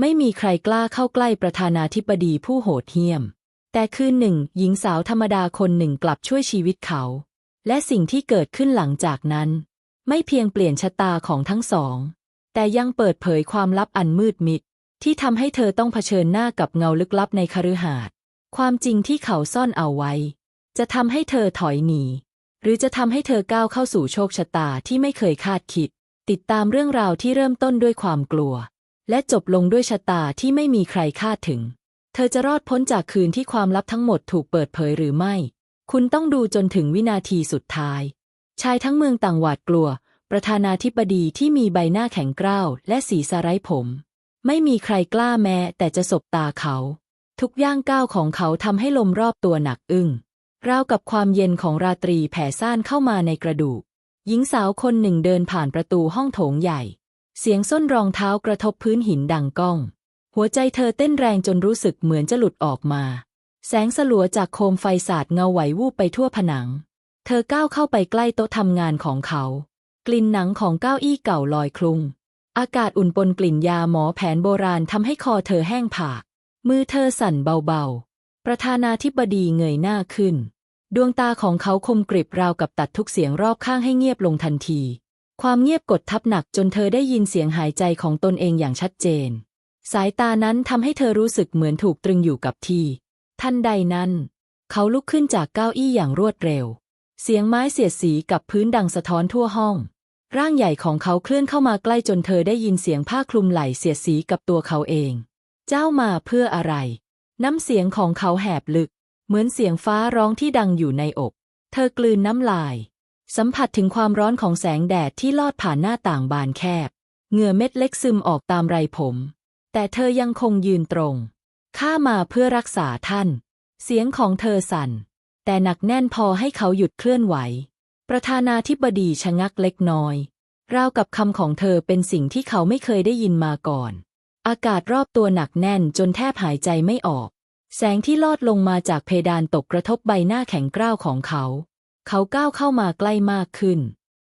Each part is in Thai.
ไม่มีใครกล้าเข้าใกล้ประธานาธิบดีผู้โหดเหี้ยม แต่คืนหนึ่ง หญิงสาวธรรมดาคนหนึ่งกลับช่วยชีวิตเขา และสิ่งที่เกิดขึ้นหลังจากนั้น ไม่เพียงเปลี่ยนชะตาของทั้งสอง แต่ยังเปิดเผยความลับอันมืดมิด ที่ทำให้เธอต้องเผชิญหน้ากับเงาลึกลับในคฤหาสน์ความจริงที่เขาซ่อนเอาไว้ จะทำให้เธอถอยหนี หรือจะทำให้เธอก้าวเข้าสู่โชคชะตาที่ไม่เคยคาดคิด ติดตามเรื่องราวที่เริ่มต้นด้วยความกลัว และจบลงด้วยชะตาที่ไม่มีใครคาดถึง เธอจะรอดพ้นจากคืนที่ความลับทั้งหมดถูกเปิดเผยหรือไม่ คุณต้องดูจนถึงวินาทีสุดท้าย ชายทั้งเมืองต่างหวาดกลัว ประธานาธิบดีที่มีใบหน้าแข็งกร้าวและสีสไร้ผม ไม่มีใครกล้าแม้แต่จะสบตาเขา ทุกย่างก้าวของเขาทำให้ลมรอบตัวหนักอึ้งราวกับความเย็นของราตรีแผ่ซ่านเข้ามาในกระดูก หญิงสาวคนหนึ่งเดินผ่านประตูห้องโถงใหญ่ เสียงส้นรองเท้ากระทบพื้นหินดังก้อง หัวใจเธอเต้นแรงจนรู้สึกเหมือนจะหลุดออกมา แสงสลัวจากโคมไฟสาดเงาไหววูบไปทั่วผนัง เธอก้าวเข้าไปใกล้โต๊ะทำงานของเขา กลิ่นหนังของเก้าอี้เก่าลอยคลุ้งอากาศอุ่นปนกลิ่นยาหมอแผนโบราณทำให้คอเธอแห้งผาก มือเธอสั่นเบาๆ ประธานาธิบดีเงยหน้าขึ้น ดวงตาของเขาคมกริบราวกับตัดทุกเสียงรอบข้างให้เงียบลงทันที ความเงียบกดทับหนักจนเธอได้ยินเสียงหายใจของตนเองอย่างชัดเจน สายตานั้นทำให้เธอรู้สึกเหมือนถูกตรึงอยู่กับที่ ทันใดนั้น เขาลุกขึ้นจากเก้าอี้อย่างรวดเร็ว เสียงไม้เสียดสีกับพื้นดังสะท้อนทั่วห้อง ร่างใหญ่ของเขาเคลื่อนเข้ามาใกล้จนเธอได้ยินเสียงผ้าคลุมไหล่เสียดสีกับตัวเขาเอง เจ้ามาเพื่ออะไร น้ำเสียงของเขาแหบลึก เหมือนเสียงฟ้าร้องที่ดังอยู่ในอก เธอกลืนน้ำลาย สัมผัสถึงความร้อนของแสงแดดที่ลอดผ่านหน้าต่างบานแคบ เหงื่อเม็ดเล็กซึมออกตามไรผม แต่เธอยังคงยืนตรง ข้ามาเพื่อรักษาท่าน เสียงของเธอสั่น แต่หนักแน่นพอให้เขาหยุดเคลื่อนไหว ประธานาธิบดีชะงักเล็กน้อย ราวกับคำของเธอเป็นสิ่งที่เขาไม่เคยได้ยินมาก่อน อากาศรอบตัวหนักแน่นจนแทบหายใจไม่ออก แสงที่ลอดลงมาจากเพดานตกกระทบใบหน้าแข็งกร้าวของเขา เขาก้าวเข้ามาใกล้มากขึ้น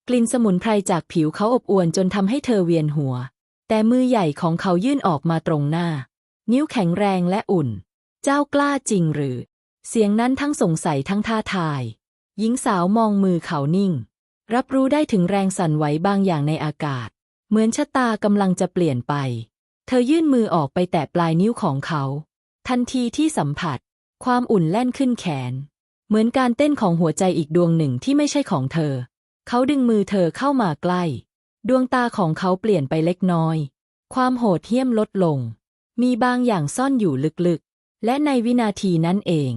กลิ่นสมุนไพรจากผิวเขาอบอวนจนทำให้เธอเวียนหัว แต่มือใหญ่ของเขายื่นออกมาตรงหน้า นิ้วแข็งแรงและอุ่น เจ้ากล้าจริงหรือ เสียงนั้นทั้งสงสัยทั้งท้าทาย หญิงสาวมองมือเขานิ่ง รับรู้ได้ถึงแรงสั่นไหวบางอย่างในอากาศ เหมือนชะตากำลังจะเปลี่ยนไป เธอยื่นมือออกไปแตะปลายนิ้วของเขา ทันทีที่สัมผัส ความอุ่นแล่นขึ้นแขน เหมือนการเต้นของหัวใจอีกดวงหนึ่งที่ไม่ใช่ของเธอ เขาดึงมือเธอเข้ามาใกล้ ดวงตาของเขาเปลี่ยนไปเล็กน้อย ความโหดเหี้ยมลดลง มีบางอย่างซ่อนอยู่ลึกๆ และในวินาทีนั้นเอง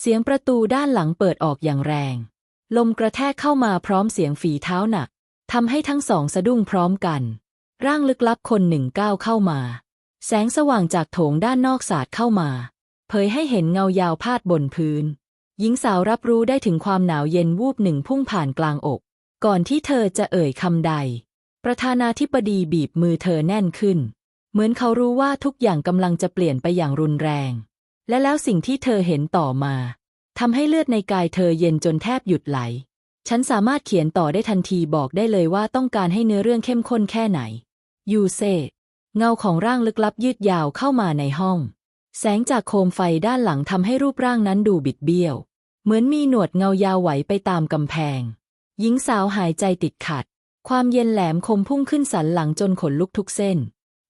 เสียงประตูด้านหลังเปิดออกอย่างแรง ลมกระแทกเข้ามาพร้อมเสียงฝีเท้าหนักทำให้ทั้งสองสะดุ้งพร้อมกัน ร่างลึกลับคนหนึ่งก้าวเข้ามา แสงสว่างจากโถงด้านนอกสาดเข้ามา เผยให้เห็นเงายาวพาดบนพื้น หญิงสาวรับรู้ได้ถึงความหนาวเย็นวูบหนึ่งพุ่งผ่านกลางอก ก่อนที่เธอจะเอ่ยคำใด ประธานาธิบดีบีบมือเธอแน่นขึ้น เหมือนเขารู้ว่าทุกอย่างกำลังจะเปลี่ยนไปอย่างรุนแรง และแล้วสิ่งที่เธอเห็นต่อมาทำให้เลือดในกายเธอเย็นจนแทบหยุดไหล ฉันสามารถเขียนต่อได้ทันทีบอกได้เลยว่าต้องการให้เนื้อเรื่องเข้มข้นแค่ไหน ยูเซ เงาของร่างลึกลับยืดยาวเข้ามาในห้อง แสงจากโคมไฟด้านหลังทำให้รูปร่างนั้นดูบิดเบี้ยว เหมือนมีหนวดเงายาวไหวไปตามกำแพง หญิงสาวหายใจติดขัด ความเย็นแหลมคมพุ่งขึ้นสันหลังจนขนลุกทุกเส้น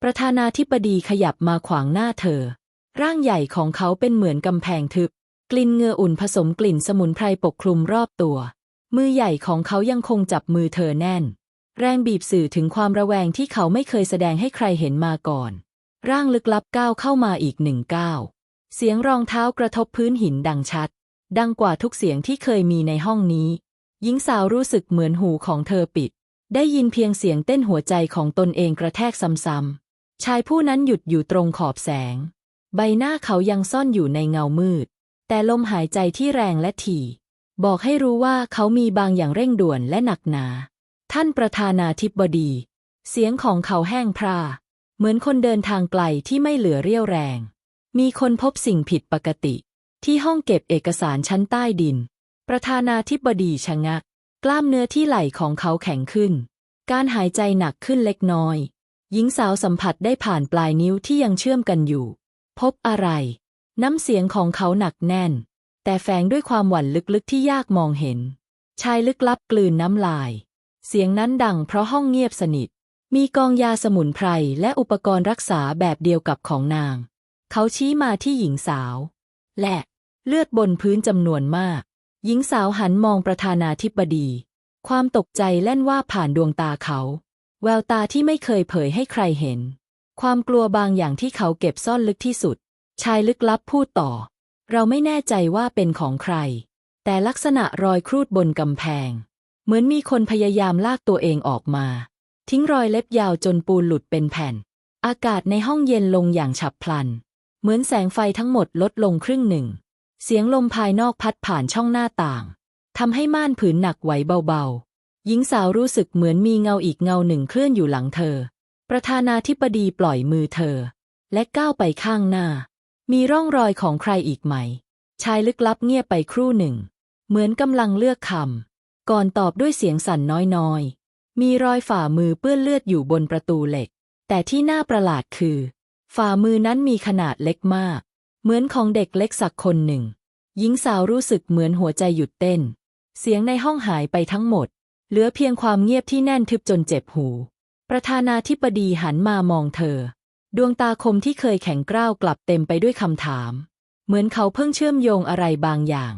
ประธานาธิบดีขยับมาขวางหน้าเธอ ร่างใหญ่ของเขาเป็นเหมือนกำแพงทึบ กลิ่นเงืออุ่นผสมกลิ่นสมุนไพรปกคลุมรอบตัว มือใหญ่ของเขายังคงจับมือเธอแน่น แรงบีบสื่อถึงความระแวงที่เขาไม่เคยแสดงให้ใครเห็นมาก่อน ร่างลึกลับก้าวเข้ามาอีกหนึ่งก้าวเสียงรองเท้ากระทบพื้นหินดังชัด ดังกว่าทุกเสียงที่เคยมีในห้องนี้ หญิงสาวรู้สึกเหมือนหูของเธอปิด ได้ยินเพียงเสียงเต้นหัวใจของตนเองกระแทกซ้ำๆ ชายผู้นั้นหยุดอยู่ตรงขอบแสง ใบหน้าเขายังซ่อนอยู่ในเงามืด แต่ลมหายใจที่แรงและถี่ บอกให้รู้ว่าเขามีบางอย่างเร่งด่วนและหนักหนา ท่านประธานาธิบดี เสียงของเขาแห้งพร่าเหมือนคนเดินทางไกลที่ไม่เหลือเรี่ยวแรง มีคนพบสิ่งผิดปกติ ที่ห้องเก็บเอกสารชั้นใต้ดิน ประธานาธิบดีชะงัก กล้ามเนื้อที่ไหล่ของเขาแข็งขึ้น การหายใจหนักขึ้นเล็กน้อย หญิงสาวสัมผัสได้ผ่านปลายนิ้วที่ยังเชื่อมกันอยู่ พบอะไร น้ำเสียงของเขาหนักแน่น แต่แฝงด้วยความหวั่นลึกๆที่ยากมองเห็น ชายลึกลับกลืนน้ำลาย เสียงนั้นดังเพราะห้องเงียบสนิท มีกองยาสมุนไพรและอุปกรณ์รักษาแบบเดียวกับของนาง เขาชี้มาที่หญิงสาว และเลือดบนพื้นจำนวนมาก หญิงสาวหันมองประธานาธิบดี ความตกใจแล่นว่าผ่านดวงตาเขา แววตาที่ไม่เคยเผยให้ใครเห็น ความกลัวบางอย่างที่เขาเก็บซ่อนลึกที่สุด ชายลึกลับพูดต่อ เราไม่แน่ใจว่าเป็นของใคร แต่ลักษณะรอยครูดบนกำแพง เหมือนมีคนพยายามลากตัวเองออกมา ทิ้งรอยเล็บยาวจนปูนหลุดเป็นแผ่น อากาศในห้องเย็นลงอย่างฉับพลัน เหมือนแสงไฟทั้งหมดลดลงครึ่งหนึ่ง เสียงลมภายนอกพัดผ่านช่องหน้าต่างทำให้ม่านผืนหนักไหวเบาๆ หญิงสาวรู้สึกเหมือนมีเงาอีกเงาหนึ่งเคลื่อนอยู่หลังเธอ ประธานาธิบดีปล่อยมือเธอ และก้าวไปข้างหน้า มีร่องรอยของใครอีกไหม ชายลึกลับเงียบไปครู่หนึ่ง เหมือนกำลังเลือกคำ ก่อนตอบด้วยเสียงสั่นน้อยๆ มีรอยฝ่ามือเปื้อนเลือดอยู่บนประตูเหล็ก แต่ที่น่าประหลาดคือ ฝ่ามือนั้นมีขนาดเล็กมาก เหมือนของเด็กเล็กสักคนหนึ่ง หญิงสาวรู้สึกเหมือนหัวใจหยุดเต้น เสียงในห้องหายไปทั้งหมด เหลือเพียงความเงียบที่แน่นทึบจนเจ็บหู ประธานาธิบดีหันมามองเธอ ดวงตาคมที่เคยแข็งกร้าวกลับเต็มไปด้วยคำถาม เหมือนเขาเพิ่งเชื่อมโยงอะไรบางอย่าง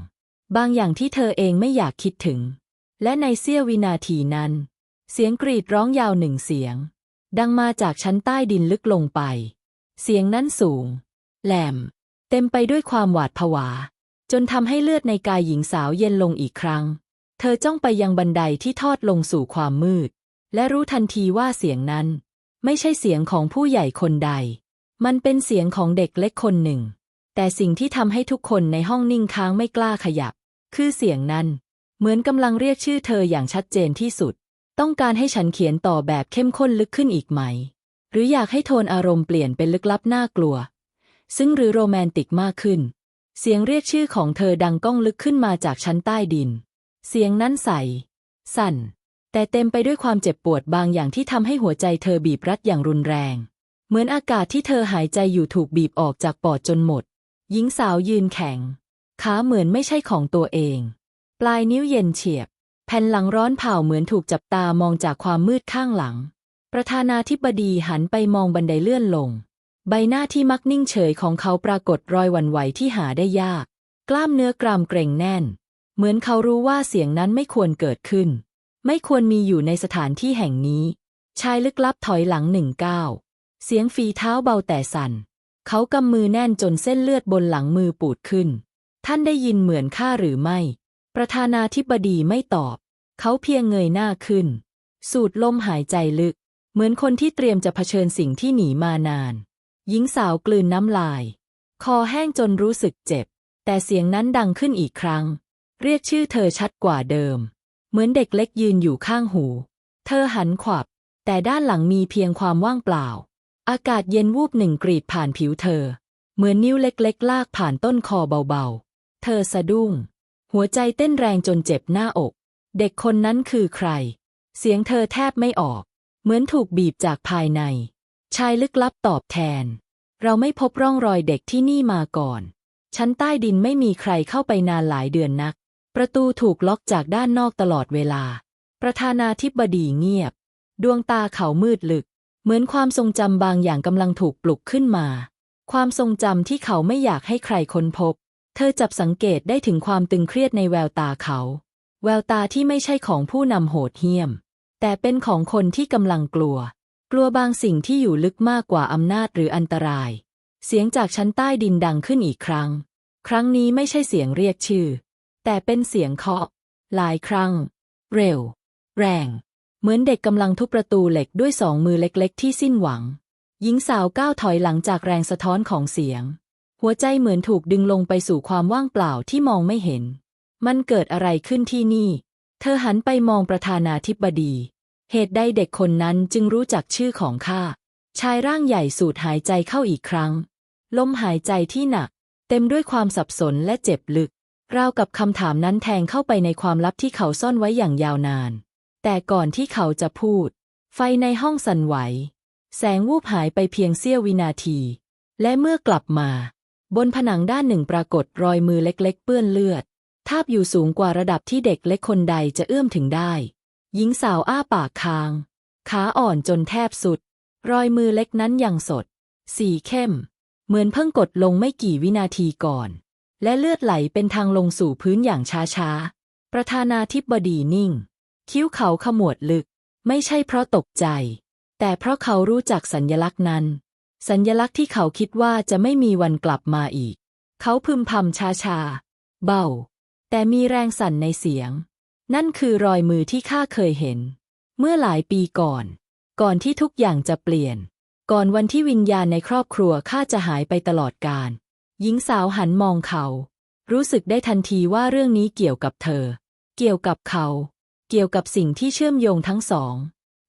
บางอย่างที่เธอเองไม่อยากคิดถึง และในเสี้ยววินาทีนั้น เสียงกรีดร้องยาวหนึ่งเสียง ดังมาจากชั้นใต้ดินลึกลงไป เสียงนั้นสูง แหลม เต็มไปด้วยความหวาดผวา จนทำให้เลือดในกายหญิงสาวเย็นลงอีกครั้ง เธอจ้องไปยังบันไดที่ทอดลงสู่ความมืด และรู้ทันทีว่าเสียงนั้น ไม่ใช่เสียงของผู้ใหญ่คนใด มันเป็นเสียงของเด็กเล็กคนหนึ่ง แต่สิ่งที่ทำให้ทุกคนในห้องนิ่งค้างไม่กล้าขยับ คือเสียงนั้น เหมือนกำลังเรียกชื่อเธออย่างชัดเจนที่สุด ต้องการให้ฉันเขียนต่อแบบเข้มข้นลึกขึ้นอีกไหม หรืออยากให้โทนอารมณ์เปลี่ยนเป็นลึกลับน่ากลัว ซึ่งหรือโรแมนติกมากขึ้น เสียงเรียกชื่อของเธอดังก้องลึกขึ้นมาจากชั้นใต้ดิน เสียงนั้นใส สั่น แต่เต็มไปด้วยความเจ็บปวดบางอย่างที่ทำให้หัวใจเธอบีบรัดอย่างรุนแรง เหมือนอากาศที่เธอหายใจอยู่ถูกบีบออกจากปอดจนหมด หญิงสาวยืนแข็ง ขาเหมือนไม่ใช่ของตัวเอง ปลายนิ้วเย็นเฉียบ แผ่นหลังร้อนเผาเหมือนถูกจับตามองจากความมืดข้างหลัง ประธานาธิบดีหันไปมองบันไดเลื่อนลง ใบหน้าที่มักนิ่งเฉยของเขาปรากฏรอยหวั่นไหวที่หาได้ยาก กล้ามเนื้อกรามเกร็งแน่น เหมือนเขารู้ว่าเสียงนั้นไม่ควรเกิดขึ้น ไม่ควรมีอยู่ในสถานที่แห่งนี้ ชายลึกลับถอยหลังหนึ่งก้าวเสียงฝีเท้าเบาแต่สั่น เขากำมือแน่นจนเส้นเลือดบนหลังมือปูดขึ้น ท่านได้ยินเหมือนข้าหรือไม่ ประธานาธิบดีไม่ตอบ เขาเพียงเงยหน้าขึ้น สูดลมหายใจลึก เหมือนคนที่เตรียมจะเผชิญสิ่งที่หนีมานาน หญิงสาวกลืนน้ำลาย คอแห้งจนรู้สึกเจ็บ แต่เสียงนั้นดังขึ้นอีกครั้ง เรียกชื่อเธอชัดกว่าเดิม เหมือนเด็กเล็กยืนอยู่ข้างหู เธอหันขวับ แต่ด้านหลังมีเพียงความว่างเปล่า อากาศเย็นวูบหนึ่งกรีดผ่านผิวเธอ เหมือนนิ้วเล็กๆ ลากผ่านต้นคอเบาๆ เธอสะดุ้ง หัวใจเต้นแรงจนเจ็บหน้าอก เด็กคนนั้นคือใคร เสียงเธอแทบไม่ออก เหมือนถูกบีบจากภายใน ชายลึกลับตอบแทน เราไม่พบร่องรอยเด็กที่นี่มาก่อน ชั้นใต้ดินไม่มีใครเข้าไปนานหลายเดือนนัก ประตูถูกล็อกจากด้านนอกตลอดเวลา ประธานาธิบดีเงียบ ดวงตาเขามืดลึก เหมือนความทรงจำบางอย่างกำลังถูกปลุกขึ้นมา ความทรงจำที่เขาไม่อยากให้ใครค้นพบ เธอจับสังเกตได้ถึงความตึงเครียดในแววตาเขา แววตาที่ไม่ใช่ของผู้นำโหดเหี้ยม แต่เป็นของคนที่กำลังกลัว กลัวบางสิ่งที่อยู่ลึกมากกว่าอำนาจหรืออันตราย เสียงจากชั้นใต้ดินดังขึ้นอีกครั้ง ครั้งนี้ไม่ใช่เสียงเรียกชื่อ แต่เป็นเสียงเคาะ หลายครั้ง เร็ว แรง เหมือนเด็กกำลังทุบประตูเหล็กด้วยสองมือเล็กๆ ที่สิ้นหวัง หญิงสาวก้าวถอยหลังจากแรงสะท้อนของเสียง หัวใจเหมือนถูกดึงลงไปสู่ความว่างเปล่าที่มองไม่เห็น มันเกิดอะไรขึ้นที่นี่ เธอหันไปมองประธานาธิบดี เหตุใดเด็กคนนั้นจึงรู้จักชื่อของข้า ชายร่างใหญ่สูดหายใจเข้าอีกครั้ง ลมหายใจที่หนัก เต็มด้วยความสับสนและเจ็บลึก ราวกับคำถามนั้นแทงเข้าไปในความลับที่เขาซ่อนไว้อย่างยาวนาน แต่ก่อนที่เขาจะพูด ไฟในห้องสั่นไหว แสงวูบหายไปเพียงเสี้ยววินาที และเมื่อกลับมา บนผนังด้านหนึ่งปรากฏรอยมือเล็ก ๆ เปื้อนเลือด ทาบอยู่สูงกว่าระดับที่เด็กเล็กคนใดจะเอื้อมถึงได้ หญิงสาวอ้าปากค้าง ขาอ่อนจนแทบสุด รอยมือเล็กนั้นยังสด สีเข้ม เหมือนเพิ่งกดลงไม่กี่วินาทีก่อน และเลือดไหลเป็นทางลงสู่พื้นอย่างช้าๆ ประธานาธิบดีนิ่ง คิ้วเขาขมวดลึก ไม่ใช่เพราะตกใจ แต่เพราะเขารู้จักสัญญลักษณ์นั้น สัญญลักษณ์ที่เขาคิดว่าจะไม่มีวันกลับมาอีก เขาพึมพำช้าๆ เบา แต่มีแรงสั่นในเสียง นั่นคือรอยมือที่ข้าเคยเห็น เมื่อหลายปีก่อน ก่อนที่ทุกอย่างจะเปลี่ยน ก่อนวันที่วิญญาณในครอบครัวข้าจะหายไปตลอดกาลหญิงสาวหันมองเขา รู้สึกได้ทันทีว่าเรื่องนี้เกี่ยวกับเธอ เกี่ยวกับเขา เกี่ยวกับสิ่งที่เชื่อมโยงทั้งสอง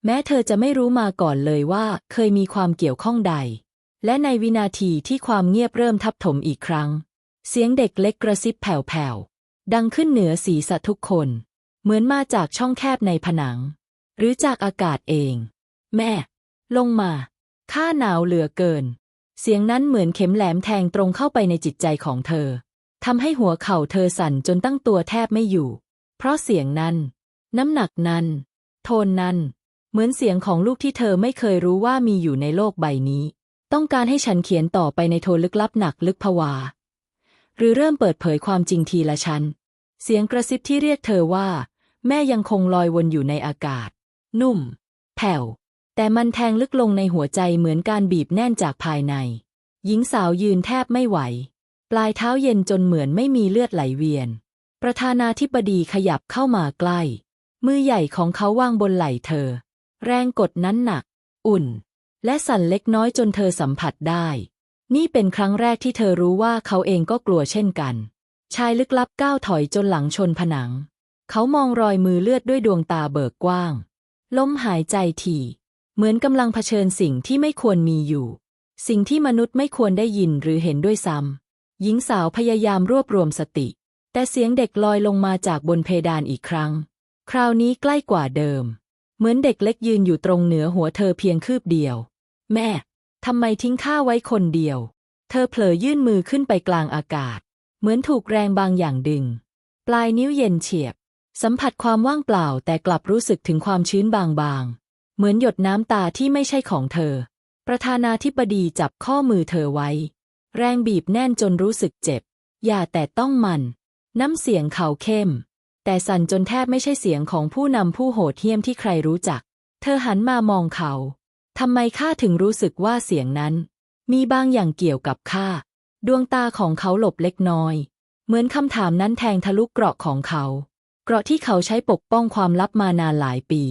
แม้เธอจะไม่รู้มาก่อนเลยว่าเคยมีความเกี่ยวข้องใด และในวินาทีที่ความเงียบเริ่มทับถมอีกครั้ง เสียงเด็กเล็กกระซิบแผ่วๆ ดังขึ้นเหนือศีรษะทุกคน เหมือนมาจากช่องแคบในผนัง หรือจากอากาศเอง แม่ ลงมาข้าหนาวเหลือเกิน เสียงนั้นเหมือนเข็มแหลมแทงตรงเข้าไปในจิตใจของเธอทำให้หัวเข่าเธอสั่นจนตั้งตัวแทบไม่อยู่ เพราะเสียงนั้น น้ำหนักนั้น โทนนั้น เหมือนเสียงของลูกที่เธอไม่เคยรู้ว่ามีอยู่ในโลกใบนี้ ต้องการให้ฉันเขียนต่อไปในโทนลึกลับหนักลึกผวา หรือเริ่มเปิดเผยความจริงทีละชั้น เสียงกระซิบที่เรียกเธอว่า แม่ยังคงลอยวนอยู่ในอากาศ นุ่ม แผ่ว แต่มันแทงลึกลงในหัวใจเหมือนการบีบแน่นจากภายใน หญิงสาวยืนแทบไม่ไหว ปลายเท้าเย็นจนเหมือนไม่มีเลือดไหลเวียน ประธานาธิบดีขยับเข้ามาใกล้ มือใหญ่ของเขาวางบนไหล่เธอ แรงกดนั้นหนัก อุ่น และสั่นเล็กน้อยจนเธอสัมผัสได้ นี่เป็นครั้งแรกที่เธอรู้ว่าเขาเองก็กลัวเช่นกัน ชายลึกลับก้าวถอยจนหลังชนผนัง เขามองรอยมือเลือดด้วยดวงตาเบิกกว้างล้มหายใจถี่ เหมือนกำลังเผชิญสิ่งที่ไม่ควรมีอยู่ สิ่งที่มนุษย์ไม่ควรได้ยินหรือเห็นด้วยซ้ำหญิงสาวพยายามรวบรวมสติ แต่เสียงเด็กลอยลงมาจากบนเพดานอีกครั้ง คราวนี้ใกล้กว่าเดิม เหมือนเด็กเล็กยืนอยู่ตรงเหนือหัวเธอเพียงคืบเดียว แม่ทำไมทิ้งข้าไว้คนเดียว เธอเผลอยื่นมือขึ้นไปกลางอากาศ เหมือนถูกแรงบางอย่างดึง ปลายนิ้วเย็นเฉียบ สัมผัสความว่างเปล่าแต่กลับรู้สึกถึงความชื้นบางๆ เหมือนหยดน้ำตาที่ไม่ใช่ของเธอ ประธานาธิบดีจับข้อมือเธอไว้ แรงบีบแน่นจนรู้สึกเจ็บ อย่าแต่ต้องมัน น้ำเสียงเขาเข้ม แต่สั่นจนแทบไม่ใช่เสียงของผู้นำผู้โหดเหี้ยมที่ใครรู้จัก เธอหันมามองเขาทำไมข้าถึงรู้สึกว่าเสียงนั้น มีบางอย่างเกี่ยวกับข้า ดวงตาของเขาหลบเล็กน้อย เหมือนคำถามนั้นแทงทะลุเกราะของเขา เกราะที่เขาใช้ปกป้องความลับมานานหลายปี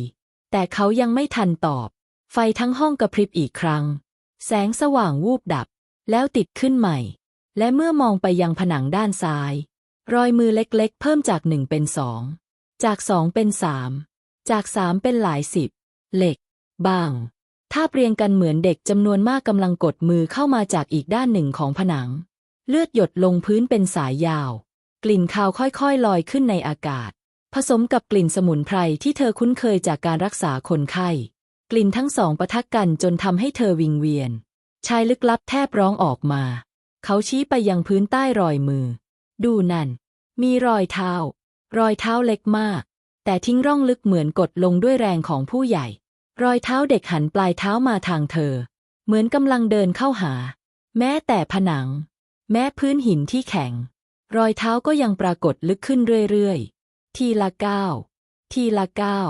แต่เขายังไม่ทันตอบ ไฟทั้งห้องกระพริบอีกครั้ง แสงสว่างวูบดับ แล้วติดขึ้นใหม่ และเมื่อมองไปยังผนังด้านซ้าย รอยมือเล็กๆ เพิ่มจากหนึ่งเป็นสอง จากสองเป็นสาม จากสามเป็นหลายสิบ เหล็ก บางาบเรียงกันเหมือนเด็กจำนวนมากกำลังกดมือเข้ามาจากอีกด้านหนึ่งของผนัง เลือดหยดลงพื้นเป็นสายยาว กลิ่นคาวค่อยๆ ลอยขึ้นในอากาศ ผสมกับกลิ่นสมุนไพรที่เธอคุ้นเคยจากการรักษาคนไข้ กลิ่นทั้งสองปะทะกันจนทำให้เธอวิงเวียน ชายลึกลับแทบร้องออกมา เขาชี้ไปยังพื้นใต้รอยมือ ดูนั่น มีรอยเท้า รอยเท้าเล็กมาก แต่ทิ้งร่องลึกเหมือนกดลงด้วยแรงของผู้ใหญ่ รอยเท้าเด็กหันปลายเท้ามาทางเธอ เหมือนกำลังเดินเข้าหา แม้แต่ผนัง แม้พื้นหินที่แข็ง รอยเท้าก็ยังปรากฏลึกขึ้นเรื่อยๆ ทีละก้าวทีละก้าว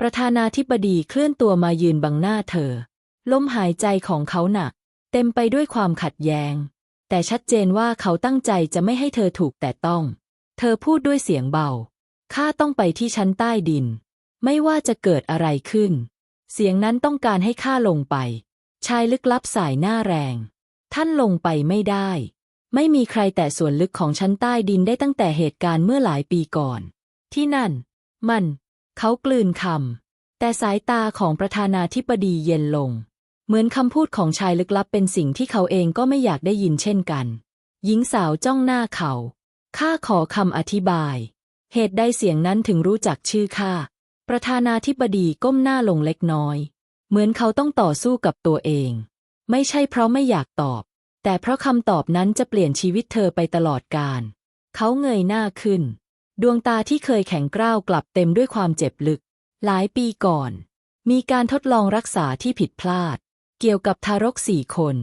ประธานาธิบดีเคลื่อนตัวมายืนบังหน้าเธอ ลมหายใจของเขาหนัก เต็มไปด้วยความขัดแย้ง แต่ชัดเจนว่าเขาตั้งใจจะไม่ให้เธอถูกแต่ต้อง เธอพูดด้วยเสียงเบา ข้าต้องไปที่ชั้นใต้ดิน ไม่ว่าจะเกิดอะไรขึ้น เสียงนั้นต้องการให้ข้าลงไป ชายลึกลับสายหน้าแรง ท่านลงไปไม่ได้ ไม่มีใครแต่ส่วนลึกของชั้นใต้ดินได้ตั้งแต่เหตุการณ์เมื่อหลายปีก่อน ที่นั่น มัน เขากลืนคำแต่สายตาของประธานาธิบดีเย็นลง เหมือนคำพูดของชายลึกลับเป็นสิ่งที่เขาเองก็ไม่อยากได้ยินเช่นกัน หญิงสาวจ้องหน้าเขาข้าขอคำอธิบาย เหตุใดเสียงนั้นถึงรู้จักชื่อข้า ประธานาธิบดีก้มหน้าลงเล็กน้อย เหมือนเขาต้องต่อสู้กับตัวเอง ไม่ใช่เพราะไม่อยากตอบ แต่เพราะคำตอบนั้นจะเปลี่ยนชีวิตเธอไปตลอดกาลเขาเงยหน้าขึ้น ดวงตาที่เคยแข็งกร้าวกลับเต็มด้วยความเจ็บลึก หลายปีก่อน มีการทดลองรักษาที่ผิดพลาด เกี่ยวกับทารกสี่คน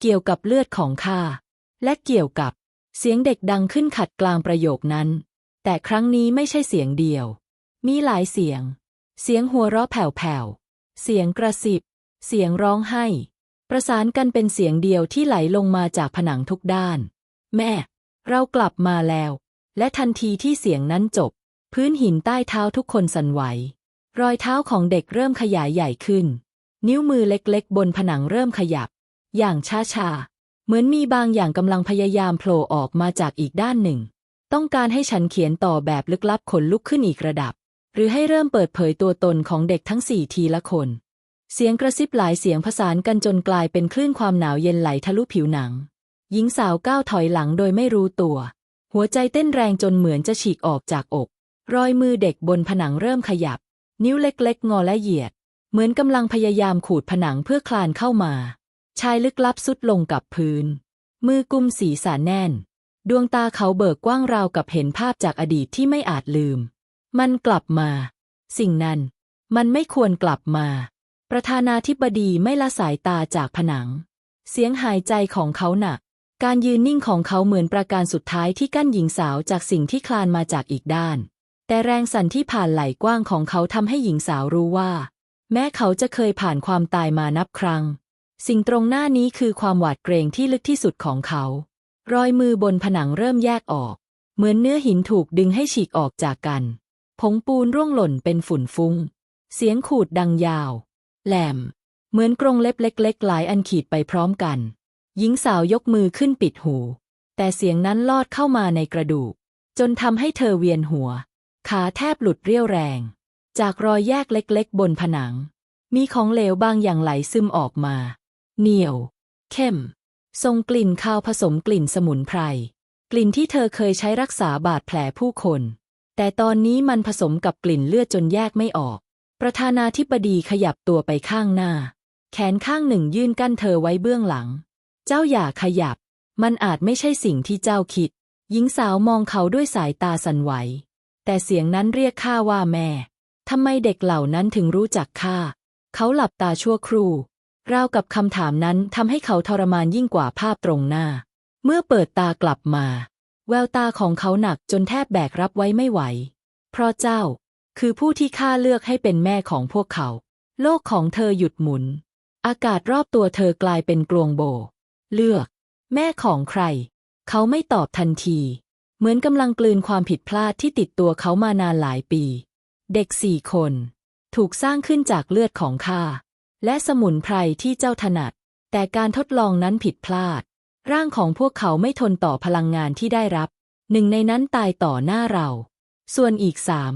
เกี่ยวกับเลือดของข้าและเกี่ยวกับ เสียงเด็กดังขึ้นขัดกลางประโยคนั้น แต่ครั้งนี้ไม่ใช่เสียงเดียว มีหลายเสียง เสียงหัวเราะแผ่วๆ เสียงกระสิบ เสียงร้องไห้ ประสานกันเป็นเสียงเดียวที่ไหลลงมาจากผนังทุกด้าน แม่ เรากลับมาแล้ว และทันทีที่เสียงนั้นจบ พื้นหินใต้เท้าทุกคนสั่นไหว รอยเท้าของเด็กเริ่มขยายใหญ่ขึ้น นิ้วมือเล็กๆ บนผนังเริ่มขยับ อย่างช้าๆ เหมือนมีบางอย่างกำลังพยายามโผล่ออกมาจากอีกด้านหนึ่ง ต้องการให้ฉันเขียนต่อแบบลึกลับขนลุกขึ้นอีกระดับ หรือให้เริ่มเปิดเผยตัวตนของเด็กทั้งสี่ทีละคน เสียงกระซิบหลายเสียงผสานกันจนกลายเป็นคลื่นความหนาวเย็นไหลทะลุผิวหนัง หญิงสาวก้าวถอยหลังโดยไม่รู้ตัว หัวใจเต้นแรงจนเหมือนจะฉีกออกจากอก รอยมือเด็กบนผนังเริ่มขยับ นิ้วเล็กๆ งอและเหยียด เหมือนกำลังพยายามขูดผนังเพื่อคลานเข้ามา ชายลึกลับสุดลงกับพื้น มือกุมศีรษะแน่น ดวงตาเขาเบิกกว้างราวกับเห็นภาพจากอดีตที่ไม่อาจลืม มันกลับมา สิ่งนั้น มันไม่ควรกลับมา ประธานาธิบดีไม่ละสายตาจากผนัง เสียงหายใจของเขาหนัก การยืนนิ่งของเขาเหมือนประการสุดท้ายที่กั้นหญิงสาวจากสิ่งที่คลานมาจากอีกด้าน แต่แรงสั่นที่ผ่านไหล่กว้างของเขาทำให้หญิงสาวรู้ว่า แม้เขาจะเคยผ่านความตายมานับครั้ง สิ่งตรงหน้านี้คือความหวาดเกรงที่ลึกที่สุดของเขา รอยมือบนผนังเริ่มแยกออก เหมือนเนื้อหินถูกดึงให้ฉีกออกจากกัน ผงปูนร่วงหล่นเป็นฝุ่นฟุ้ง เสียงขูดดังยาว แหลม เหมือนกรงเล็บเล็ก ๆ หลายอันขีดไปพร้อมกัน หญิงสาวยกมือขึ้นปิดหู แต่เสียงนั้นลอดเข้ามาในกระดูก จนทำให้เธอเวียนหัว ขาแทบหลุดเรี่ยวแรง จากรอยแยกเล็ก ๆ บนผนัง มีของเหลวบางอย่างไหลซึมออกมา เหนียว เข้ม ทรงกลิ่นคาวผสมกลิ่นสมุนไพร กลิ่นที่เธอเคยใช้รักษาบาดแผลผู้คน แต่ตอนนี้มันผสมกับกลิ่นเลือดจนแยกไม่ออก ประธานาธิบดีขยับตัวไปข้างหน้า แขนข้างหนึ่งยื่นกั้นเธอไว้เบื้องหลัง เจ้าอย่าขยับ มันอาจไม่ใช่สิ่งที่เจ้าคิด หญิงสาวมองเขาด้วยสายตาสั่นไหว แต่เสียงนั้นเรียกข้าว่าแม่ ทำไมเด็กเหล่านั้นถึงรู้จักข้า เขาหลับตาชั่วครู่ ราวกับคำถามนั้นทำให้เขาทรมานยิ่งกว่าภาพตรงหน้า เมื่อเปิดตากลับมา แววตาของเขาหนักจนแทบแบกรับไว้ไม่ไหว เพราะเจ้า คือผู้ที่ข้าเลือกให้เป็นแม่ของพวกเขา โลกของเธอหยุดหมุน อากาศรอบตัวเธอกลายเป็นกรวงโบ เลือก แม่ของใคร เขาไม่ตอบทันที เหมือนกำลังกลืนความผิดพลาดที่ติดตัวเขามานานหลายปี เด็กสี่คน ถูกสร้างขึ้นจากเลือดของข้าและสมุนไพรที่เจ้าถนัด แต่การทดลองนั้นผิดพลาด ร่างของพวกเขาไม่ทนต่อพลังงานที่ได้รับ หนึ่งในนั้นตายต่อหน้าเรา ส่วนอีกสาม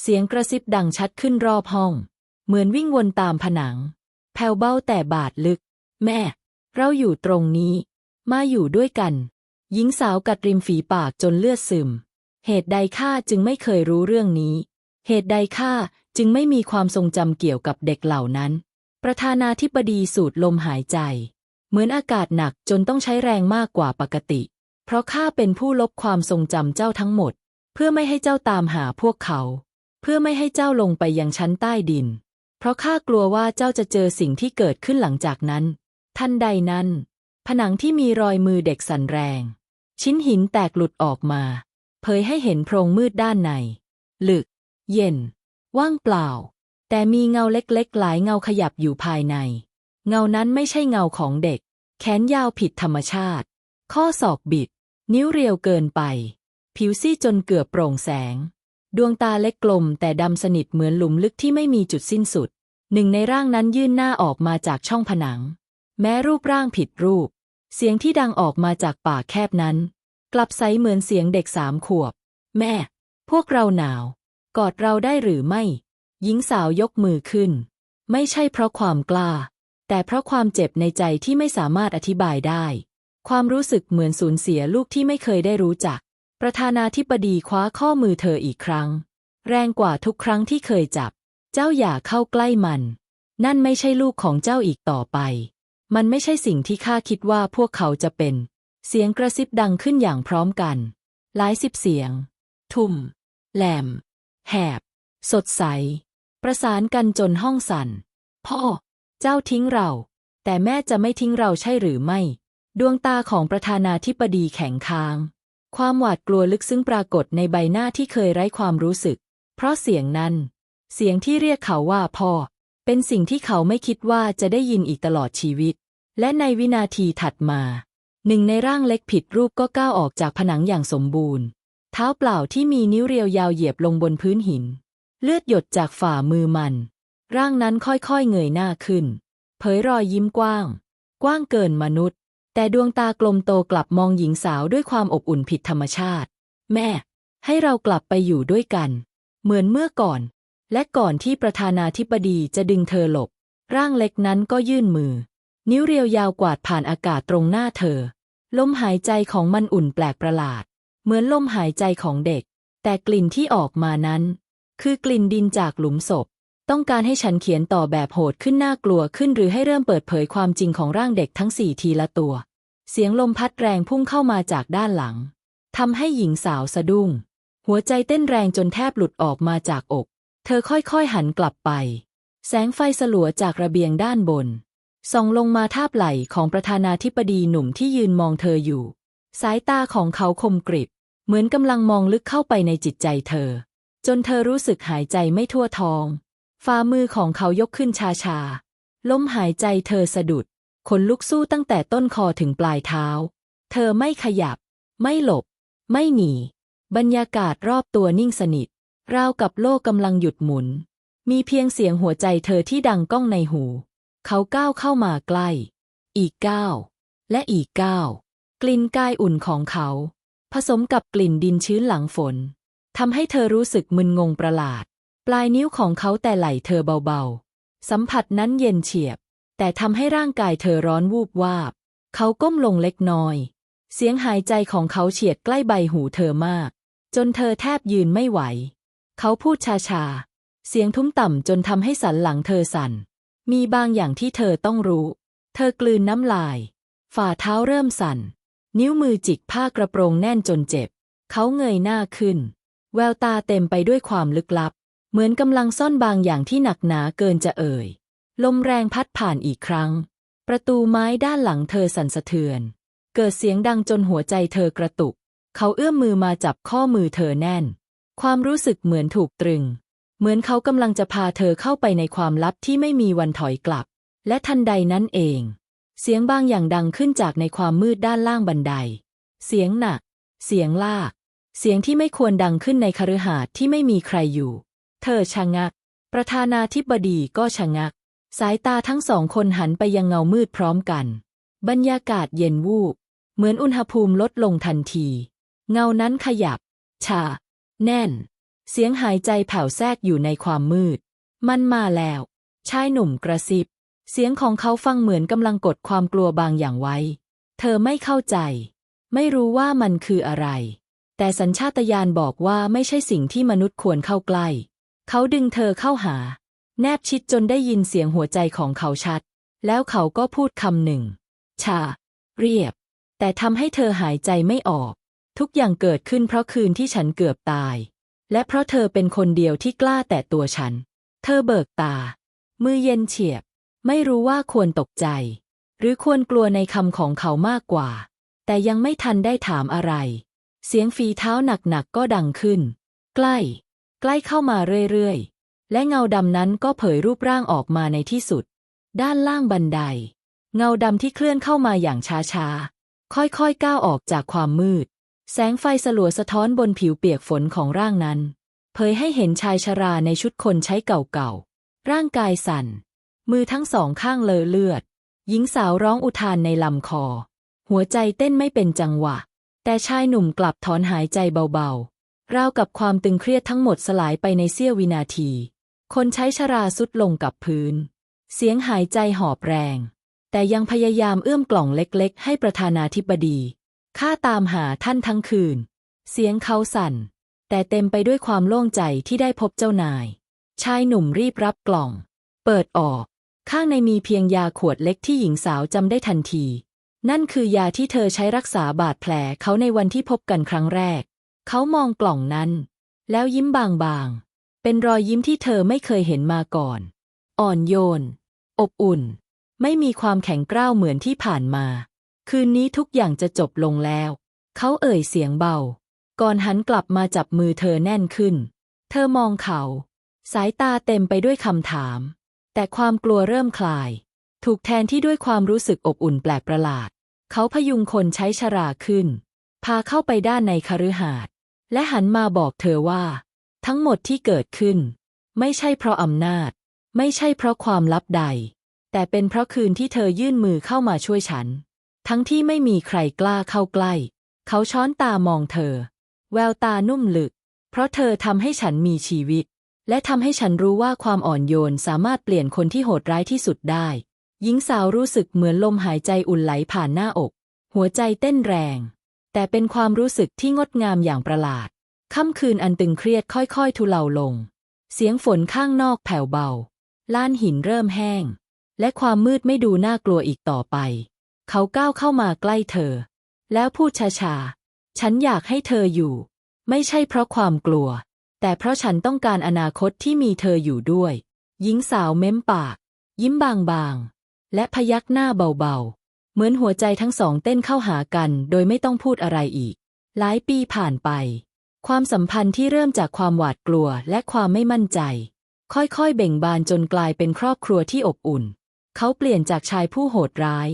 เสียงกระซิบดังชัดขึ้นรอบห้อง เหมือนวิ่งวนตามผนัง แผ่วเบาแต่บาดลึก แม่ เราอยู่ตรงนี้ มาอยู่ด้วยกัน หญิงสาวกัดริมฝีปากจนเลือดซึม เหตุใดข้าจึงไม่เคยรู้เรื่องนี้ เหตุใดข้าจึงไม่มีความทรงจำเกี่ยวกับเด็กเหล่านั้น ประธานาธิบดีสูดลมหายใจ เหมือนอากาศหนักจนต้องใช้แรงมากกว่าปกติ เพราะข้าเป็นผู้ลบความทรงจำเจ้าทั้งหมด เพื่อไม่ให้เจ้าตามหาพวกเขา เพื่อไม่ให้เจ้าลงไปยังชั้นใต้ดิน เพราะข้ากลัวว่าเจ้าจะเจอสิ่งที่เกิดขึ้นหลังจากนั้น ทันใดนั้น ผนังที่มีรอยมือเด็กสั่นแรง ชิ้นหินแตกหลุดออกมา เผยให้เห็นโพรงมืดด้านใน ลึก เย็น ว่างเปล่า แต่มีเงาเล็กๆ หลายเงาขยับอยู่ภายในเงานั้นไม่ใช่เงาของเด็ก แขนยาวผิดธรรมชาติ ข้อศอกบิด นิ้วเรียวเกินไป ผิวซีดจนเกือบโปร่งแสง ดวงตาเล็กกลมแต่ดำสนิทเหมือนหลุมลึกที่ไม่มีจุดสิ้นสุด หนึ่งในร่างนั้นยื่นหน้าออกมาจากช่องผนัง แม้รูปร่างผิดรูป เสียงที่ดังออกมาจากปากแคบนั้น กลับใสเหมือนเสียงเด็กสามขวบ แม่ พวกเราหนาว กอดเราได้หรือไม่ หญิงสาวยกมือขึ้น ไม่ใช่เพราะความกล้า แต่เพราะความเจ็บในใจที่ไม่สามารถอธิบายได้ ความรู้สึกเหมือนสูญเสียลูกที่ไม่เคยได้รู้จัก ประธานาธิบดีคว้าข้อมือเธออีกครั้ง แรงกว่าทุกครั้งที่เคยจับ เจ้าอย่าเข้าใกล้มัน นั่นไม่ใช่ลูกของเจ้าอีกต่อไป มันไม่ใช่สิ่งที่ข้าคิดว่าพวกเขาจะเป็น เสียงกระซิบดังขึ้นอย่างพร้อมกัน หลายสิบเสียง ทุ่ม แหลม แหบ สดใส ประสานกันจนห้องสั่น พ่อ เจ้าทิ้งเรา แต่แม่จะไม่ทิ้งเราใช่หรือไม่ ดวงตาของประธานาธิบดีแข็งค้าง ความหวาดกลัวลึกซึ้งปรากฏในใบหน้าที่เคยไร้ความรู้สึก เพราะเสียงนั้น เสียงที่เรียกเขาว่าพ่อ เป็นสิ่งที่เขาไม่คิดว่าจะได้ยินอีกตลอดชีวิต และในวินาทีถัดมา หนึ่งในร่างเล็กผิดรูปก็ก้าวออกจากผนังอย่างสมบูรณ์ เท้าเปล่าที่มีนิ้วเรียวยาวเหยียบลงบนพื้นหิน เลือดหยดจากฝ่ามือมัน ร่างนั้นค่อยๆเงยหน้าขึ้น เผยรอยยิ้มกว้าง กว้างเกินมนุษย์ แต่ดวงตากลมโตกลับมองหญิงสาวด้วยความอบอุ่นผิดธรรมชาติ แม่ ให้เรากลับไปอยู่ด้วยกัน เหมือนเมื่อก่อน และก่อนที่ประธานาธิบดีจะดึงเธอหลบ ร่างเล็กนั้นก็ยื่นมือ นิ้วเรียวยาวกวาดผ่านอากาศตรงหน้าเธอ ลมหายใจของมันอุ่นแปลกประหลาด เหมือนลมหายใจของเด็ก แต่กลิ่นที่ออกมานั้น คือกลิ่นดินจากหลุมศพ ต้องการให้ฉันเขียนต่อแบบโหดขึ้นน่ากลัวขึ้นหรือให้เริ่มเปิดเผยความจริงของร่างเด็กทั้งสี่ทีละตัว เสียงลมพัดแรงพุ่งเข้ามาจากด้านหลังทำให้หญิงสาวสะดุ้ง หัวใจเต้นแรงจนแทบหลุดออกมาจากอก เธอค่อยๆหันกลับไป แสงไฟสลัวจากระเบียงด้านบน ส่องลงมาทาบไหล่ของประธานาธิบดีหนุ่มที่ยืนมองเธออยู่ สายตาของเขาคมกริบ เหมือนกำลังมองลึกเข้าไปในจิตใจเธอ จนเธอรู้สึกหายใจไม่ทั่วท้อง ฝ่ามือของเขายกขึ้นชาชาๆลมหายใจเธอสะดุดขนลุกสู้ตั้งแต่ต้นคอถึงปลายเท้า เธอไม่ขยับ ไม่หลบ ไม่หนี บรรยากาศรอบตัวนิ่งสนิท ราวกับโลกกำลังหยุดหมุน มีเพียงเสียงหัวใจเธอที่ดังก้องในหู เขาก้าวเข้ามาใกล้ อีกก้าว และอีกก้าว กลิ่นกายอุ่นของเขา ผสมกับกลิ่นดินชื้นหลังฝนทำให้เธอรู้สึกมึนงงประหลาด ปลายนิ้วของเขาแต่ไหล่เธอเบาๆ สัมผัสนั้นเย็นเฉียบ แต่ทำให้ร่างกายเธอร้อนวูบวาบ เขาก้มลงเล็กน้อย เสียงหายใจของเขาเฉียดใกล้ใบหูเธอมาก จนเธอแทบยืนไม่ไหว เขาพูดช้าๆ เสียงทุ้มต่ำจนทำให้สันหลังเธอสั่น มีบางอย่างที่เธอต้องรู้ เธอกลืนน้ำลาย ฝ่าเท้าเริ่มสั่น นิ้วมือจิกผ้ากระโปรงแน่นจนเจ็บ เขาเงยหน้าขึ้น แววตาเต็มไปด้วยความลึกลับ เหมือนกำลังซ่อนบางอย่างที่หนักหนาเกินจะเอ่ย ลมแรงพัดผ่านอีกครั้ง ประตูไม้ด้านหลังเธอสั่นสะเทือน เกิดเสียงดังจนหัวใจเธอกระตุก เขาเอื้อมมือมาจับข้อมือเธอแน่น ความรู้สึกเหมือนถูกตรึง เหมือนเขากำลังจะพาเธอเข้าไปในความลับที่ไม่มีวันถอยกลับ และทันใดนั้นเอง เสียงบางอย่างดังขึ้นจากในความมืดด้านล่างบันได เสียงหนัก เสียงลาก เสียงที่ไม่ควรดังขึ้นในคฤหาสน์ที่ไม่มีใครอยู่ เธอชะงัก ประธานาธิบดีก็ชะงัก สายตาทั้งสองคนหันไปยังเงามืดพร้อมกัน บรรยากาศเย็นวูบ เหมือนอุณหภูมิลดลงทันที เงานั้นขยับ ชา แน่น เสียงหายใจแผ่วแทรกอยู่ในความมืด มันมาแล้ว ชายหนุ่มกระซิบ เสียงของเขาฟังเหมือนกำลังกดความกลัวบางอย่างไว้ เธอไม่เข้าใจ ไม่รู้ว่ามันคืออะไรแต่สัญชาตญาณบอกว่าไม่ใช่สิ่งที่มนุษย์ควรเข้าใกล้ เขาดึงเธอเข้าหา แนบชิดจนได้ยินเสียงหัวใจของเขาชัด แล้วเขาก็พูดคำหนึ่ง ชา เรียบ แต่ทำให้เธอหายใจไม่ออก ทุกอย่างเกิดขึ้นเพราะคืนที่ฉันเกือบตาย และเพราะเธอเป็นคนเดียวที่กล้าแตะตัวฉัน เธอเบิกตา มือเย็นเฉียบ ไม่รู้ว่าควรตกใจ หรือควรกลัวในคำของเขามากกว่า แต่ยังไม่ทันได้ถามอะไร เสียงฝีเท้าหนักๆก็ดังขึ้น ใกล้ ล้เข้ามาเรื่อยๆ และเงาดำนั้นก็เผยรูปร่างออกมาในที่สุด ด้านล่างบันได เงาดำที่เคลื่อนเข้ามาอย่างช้าๆ ค่อยๆ ก้าวออกจากความมืด แสงไฟสลัวสะท้อนบนผิวเปียกฝนของร่างนั้น เผยให้เห็นชายชราในชุดคนใช้เก่าๆ ร่างกายสั่น มือทั้งสองข้างเลอะเลือด หญิงสาวร้องอุทานในลำคอ หัวใจเต้นไม่เป็นจังหวะ แต่ชายหนุ่มกลับถอนหายใจเบาๆ ราวกับความตึงเครียดทั้งหมดสลายไปในเสี้ยววินาที คนใช้ชราสุดลงกับพื้น เสียงหายใจหอบแรง แต่ยังพยายามเอื้อมกล่องเล็กๆ ให้ประธานาธิบดีข้าตามหาท่านทั้งคืน เสียงเขาสั่น แต่เต็มไปด้วยความโล่งใจที่ได้พบเจ้านาย ชายหนุ่มรีบรับกล่อง เปิดออก ข้างในมีเพียงยาขวดเล็กที่หญิงสาวจำได้ทันที นั่นคือยาที่เธอใช้รักษาบาดแผลเขาในวันที่พบกันครั้งแรก เขามองกล่องนั้น แล้วยิ้มบางๆ เป็นรอยยิ้มที่เธอไม่เคยเห็นมาก่อน อ่อนโยน อบอุ่น ไม่มีความแข็งกร้าวเหมือนที่ผ่านมา คืนนี้ทุกอย่างจะจบลงแล้ว เขาเอ่ยเสียงเบา ก่อนหันกลับมาจับมือเธอแน่นขึ้น เธอมองเขา สายตาเต็มไปด้วยคำถาม แต่ความกลัวเริ่มคลาย ถูกแทนที่ด้วยความรู้สึกอบอุ่นแปลกประหลาด เขาพยุงคนใช้ชราขึ้น พาเข้าไปด้านในคฤหาสน์ และหันมาบอกเธอว่า ทั้งหมดที่เกิดขึ้น ไม่ใช่เพราะอำนาจ ไม่ใช่เพราะความลับใด แต่เป็นเพราะคืนที่เธอยื่นมือเข้ามาช่วยฉัน ทั้งที่ไม่มีใครกล้าเข้าใกล้ เขาช้อนตามองเธอ แววตานุ่มลึก เพราะเธอทำให้ฉันมีชีวิต และทำให้ฉันรู้ว่าความอ่อนโยนสามารถเปลี่ยนคนที่โหดร้ายที่สุดได้ หญิงสาวรู้สึกเหมือนลมหายใจอุ่นไหลผ่านหน้าอก หัวใจเต้นแรง แต่เป็นความรู้สึกที่งดงามอย่างประหลาด ค่ำคืนอันตึงเครียดค่อยๆ ทุเลาลง เสียงฝนข้างนอกแผ่วเบา ล้านหินเริ่มแห้ง และความมืดไม่ดูน่ากลัวอีกต่อไป เขาก้าวเข้ามาใกล้เธอ แล้วพูดช้าๆ ฉันอยากให้เธออยู่ ไม่ใช่เพราะความกลัว แต่เพราะฉันต้องการอนาคตที่มีเธออยู่ด้วย หญิงสาวเม้มปาก ยิ้มบางๆ และพยักหน้าเบาๆ เหมือนหัวใจทั้งสองเต้นเข้าหากัน โดยไม่ต้องพูดอะไรอีก หลายปีผ่านไป ความสัมพันธ์ที่เริ่มจากความหวาดกลัวและความไม่มั่นใจ ค่อยๆ เบ่งบานจนกลายเป็นครอบครัวที่อบอุ่น เขาเปลี่ยนจากชายผู้โหดร้าย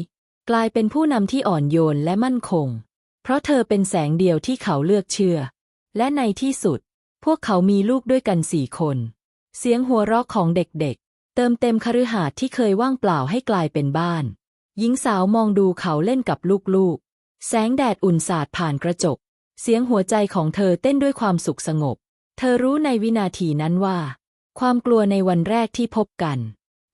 กลายเป็นผู้นำที่อ่อนโยนและมั่นคง เพราะเธอเป็นแสงเดียวที่เขาเลือกเชื่อ และในที่สุด พวกเขามีลูกด้วยกันสี่คน เสียงหัวเราะของเด็กๆเติมเต็มคฤหาสน์ที่เคยว่างเปล่าให้กลายเป็นบ้าน หญิงสาวมองดูเขาเล่นกับลูกๆ แสงแดดอุ่นสาดผ่านกระจก เสียงหัวใจของเธอเต้นด้วยความสุขสงบ เธอรู้ในวินาทีนั้นว่า ความกลัวในวันแรกที่พบกัน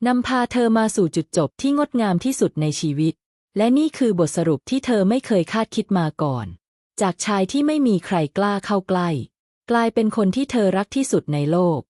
นำพาเธอมาสู่จุดจบที่งดงามที่สุดในชีวิต และนี่คือบทสรุปที่เธอไม่เคยคาดคิดมาก่อน จากชายที่ไม่มีใครกล้าเข้าใกล้ กลายเป็นคนที่เธอรักที่สุดในโลก